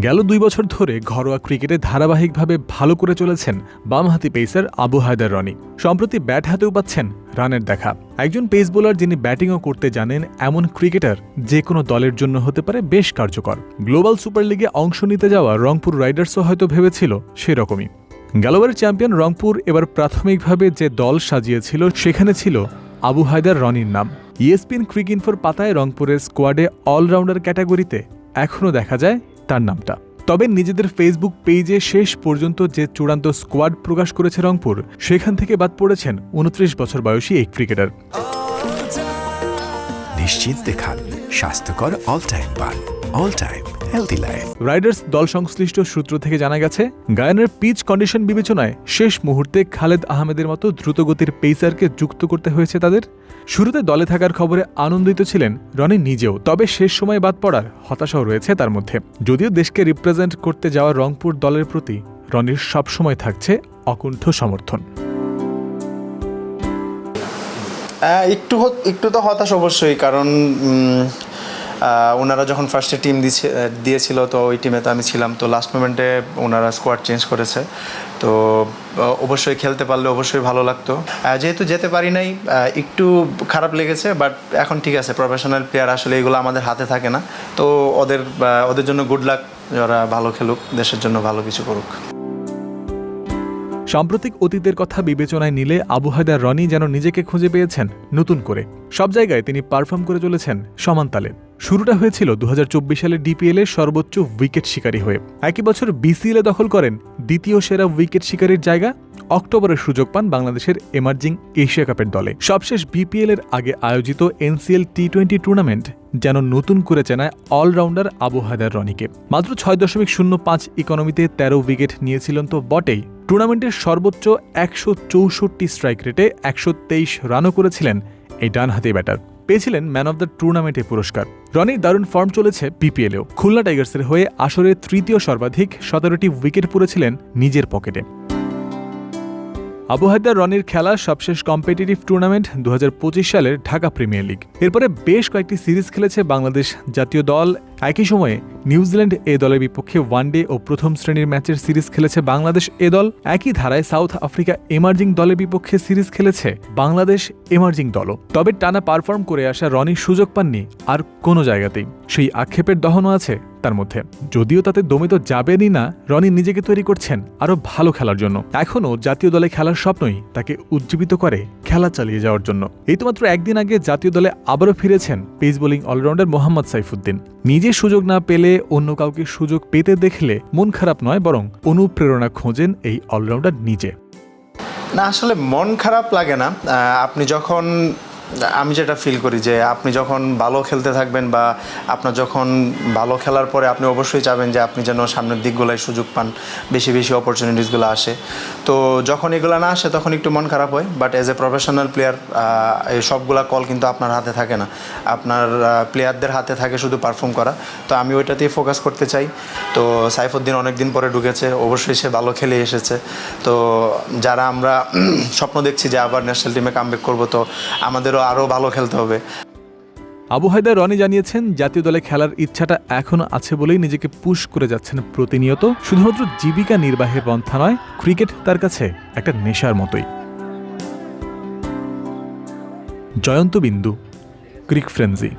গেল দুই বছর ধরে ঘরোয়া ক্রিকেটে ধারাবাহিকভাবে ভালো করে চলেছেন বামহাতি পেসার আবু হায়দার রনি। সম্প্রতি ব্যাট হাতেও পাচ্ছেন রানের দেখা। একজন পেস বোলার যিনি ব্যাটিংও করতে জানেন, এমন ক্রিকেটার যে কোনো দলের জন্য হতে পারে বেশ কার্যকর। গ্লোবাল সুপার লিগে অংশ নিতে যাওয়া রংপুর রাইডার্সও হয়তো ভেবেছিল সেরকমই। গেলবারের চ্যাম্পিয়ন রংপুর এবার প্রাথমিকভাবে যে দল সাজিয়েছিল, সেখানে ছিল আবু হায়দার রনির নাম। ইএসপিন ক্রিক ইনফোর পাতায় রংপুরের স্কোয়াডে অলরাউন্ডার ক্যাটাগরিতে এখনও দেখা যায় তার নামটা। তবে নিজেদের ফেসবুক পেজে শেষ পর্যন্ত যে চূড়ান্ত স্কোয়াড প্রকাশ করেছে রংপুর, সেখান থেকে বাদ পড়েছেন উনত্রিশ বছর বয়সী এই ক্রিকেটার নিশ্চিন্তে খান, স্বাস্থ্যকর অল টাইম পান all time healthy life riders দল সংশ্লিষ্ট সূত্র থেকে জানা গেছে গায়নের পিচ কন্ডিশন বিবেচনায় শেষ মুহূর্তে খালেদ আহমেদের মতো দ্রুতগতির পেসারকে যুক্ত করতে হয়েছে তাদের। শুরুতে দলে থাকার খবরে আনন্দিত ছিলেন রনি নিজেও তবে শেষ সময় বাদ পড়ার হতাশাও রয়েছে তার মধ্যে। যদিও দেশকে রিপ্রেজেন্ট করতে যাওয়া রংপুর দলের প্রতি রনির সবসময় থাকছে অকুণ্ঠ সমর্থন। একটু একটু তো হতাশ অবশ্যই কারণ ওনারা যখন ফার্স্টে টিম দিয়েছিল, তো ওই টিমে তো আমি ছিলাম। তো লাস্ট মোমেন্টে ওনারা স্কোয়াড চেঞ্জ করেছে। তো অবশ্যই খেলতে পারলে অবশ্যই ভালো লাগতো। যেহেতু যেতে পারি নাই একটু খারাপ লেগেছে বাট এখন ঠিক আছে প্রফেশনাল প্লেয়ার আসলে এগুলো আমাদের হাতে থাকে না। তো ওদের ওদের জন্য গুড লাক যারা ভালো খেলুক, দেশের জন্য ভালো কিছু করুক। সাম্প্রতিক অতীতের কথা বিবেচনায় নিলে আবু হায়দার রনি যেন নিজেকে খুঁজে পেয়েছেন নতুন করে। সব জায়গায় তিনি পারফর্ম করে চলেছেন সমান তালে। শুরুটা হয়েছিল দু হাজার চব্বিশ সালে ডিপিএল এর সর্বোচ্চ উইকেট শিকারী হয়ে। একই বছর বিসিএল দখল করেন দ্বিতীয় সেরা উইকেট শিকারীর জায়গা অক্টোবরের সুযোগ পান বাংলাদেশের এমার্জিং এশিয়া কাপের দলে। সবশেষ বিপিএল এর আগে আয়োজিত এনসিএল টি টোয়েন্টি টুর্নামেন্ট যেন নতুন করে চেনায় অলরাউন্ডার আবু হায়দার রনিকে। মাত্র ছয় দশমিক শূন্য পাঁচ ইকোনমিতে তেরো উইকেট নিয়েছিলেন তো বটেই। টুর্নামেন্টের সর্বোচ্চ একশো চৌষট্টি স্ট্রাইক রেটে একশো তেইশ রানও করেছিলেন এই ডানহাতি ব্যাটার পেয়েছিলেন ম্যান অব দ্য টুর্নামেন্টের পুরস্কার। রনির দারুণ ফর্ম চলেছে পিপিএলেও। খুলনা টাইগার্সের হয়ে আসরের তৃতীয় সর্বাধিক সতেরোটি উইকেট পড়েছিলেন নিজের পকেটে। আবু রনির খেলা সবশেষ কম্পিটিটিভ টুর্নামেন্ট দু হাজার পঁচিশ সালের ঢাকা প্রিমিয়ার লিগ। এরপরে বেশ কয়েকটি সিরিজ খেলেছে বাংলাদেশ জাতীয় দল একই সময়ে নিউজিল্যান্ড এ দলের বিপক্ষে ওয়ানডে ও প্রথম শ্রেণির ম্যাচের সিরিজ খেলেছে বাংলাদেশ এ দল। একই ধারায় সাউথ আফ্রিকা এমার্জিং দলের বিপক্ষে সিরিজ খেলেছে বাংলাদেশ এমার্জিং দলও। তবে টানা পারফর্ম করে আসা রনি সুযোগ পাননি আর কোনো জায়গাতেই। সেই আক্ষেপের দহনও আছে তার মধ্যে। যদিও তাতে দমে তো যাবেনই না, রনি নিজেকে তৈরি করছেন আরও ভালো খেলার জন্য। এখনও জাতীয় দলে খেলার স্বপ্নই তাকে উজ্জীবিত করে খেলা চালিয়ে যাওয়ার জন্য। এই তো মাত্র একদিন আগে জাতীয় দলে আবারও ফিরেছেন pace bowling allrounder Mohammad Saifuddin. নিজে সুযোগ না পেলে অন্য কাউকে সুযোগ পেতে দেখলে মন খারাপ নয়, বরং অনুপ্রেরণা খোঁজেন এই অলরাউন্ডার নিজে। না, আসলে মন খারাপ লাগে না। আপনি যখন আমি যেটা ফিল করি যে আপনি যখন ভালো খেলতে থাকবেন বা আপনার যখন ভালো খেলার পরে আপনি অবশ্যই চাবেন যে আপনি যেন সামনের দিকগুলোয় সুযোগ পান, বেশি বেশি অপরচুনিটিসগুলো আসে। তো যখন এগুলো না আসে তখন একটু মন খারাপ হয় but as a professional player এই সবগুলা কল কিন্তু আপনার হাতে থাকে না। আপনার প্লেয়ারদের হাতে থাকে শুধু পারফর্ম করা। তো আমি ওইটাতেই ফোকাস করতে চাই। তো সাইফুদ্দিন অনেক দিন পরে ঢুকেছে, অবশ্যই সে ভালো খেলে এসেছে। তো যারা আমরা স্বপ্ন দেখছি যে আবার ন্যাশনাল টিমে কামব্যাক করব, তো আমাদেরও আরও ভালো খেলতে হবে। আবু হায়দার রনি জানিয়েছেন, জাতীয় দলে খেলার ইচ্ছাটা এখনও আছে বলেই নিজেকে পুশ করে যাচ্ছেন প্রতিনিয়ত। শুধুমাত্র জীবিকা নির্বাহের পন্থা নয়, ক্রিকেট তার কাছে একটা নেশার মতোই। জয়ন্ত বিন্দু, ক্রিক ফ্রেন্সি।